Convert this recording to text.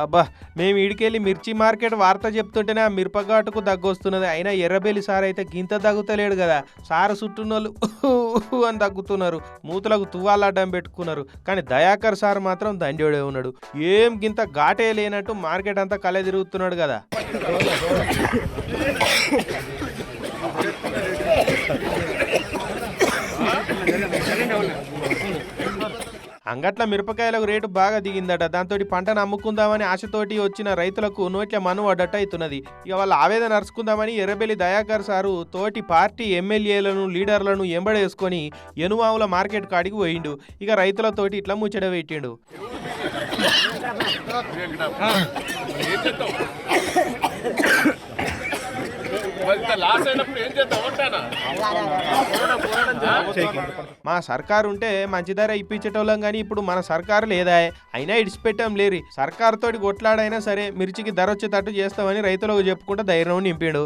అబ్బా మేము ఇడికెళ్ళి మిర్చి మార్కెట్ వార్త చెప్తుంటేనే ఆ మిరపఘాటుకు దగ్గొస్తున్నది. అయినా ఎర్రబెల్లి సార్ అయితే గింత దగ్గుతలేడు కదా. సారు చుట్టూనోళ్ళు అని దగ్గుతున్నారు మూతులకు తువ్వాలడ్డం పెట్టుకున్నారు. కానీ దయాకర్ సార్ మాత్రం దండోడే ఉన్నాడు. ఏం గింత ఘాటే లేనట్టు మార్కెట్ అంతా కలే తిరుగుతున్నాడు కదా. అంగట్ల మిరపకాయలకు రేటు బాగా దిగిందట. దాంతో పంటను అమ్ముకుందామని ఆశతోటి వచ్చిన రైతులకు నోట్ల మను అడ్డట్టు అవుతున్నది ఇక వాళ్ళ ఆవేదన అరుచుకుందామని ఎర్రబెల్లి దయాకర్ సారు తోటి పార్టీ ఎమ్మెల్యేలను లీడర్లను ఎంబడేసుకొని ఎనుమావుల మార్కెట్ కాడికి పోయిండు. ఇక రైతులతోటి ఇట్లా ముచ్చట పెట్టిండు. లాస్ అయినప్పుడు ఏం చేద్దాం? అంటానా మా సర్కారు ఉంటే మంచి ధర ఇప్పించేటోళ్ళం కానీ ఇప్పుడు మన సర్కారు లేదా? అయినా ఇడిచిపెట్టాం లేరి. సర్కారు తోటి కొట్లాడైనా సరే మిర్చికి ధర వచ్చేటట్టు చేస్తామని రైతులకు చెప్పుకుంటూ ధైర్యం నింపిండు.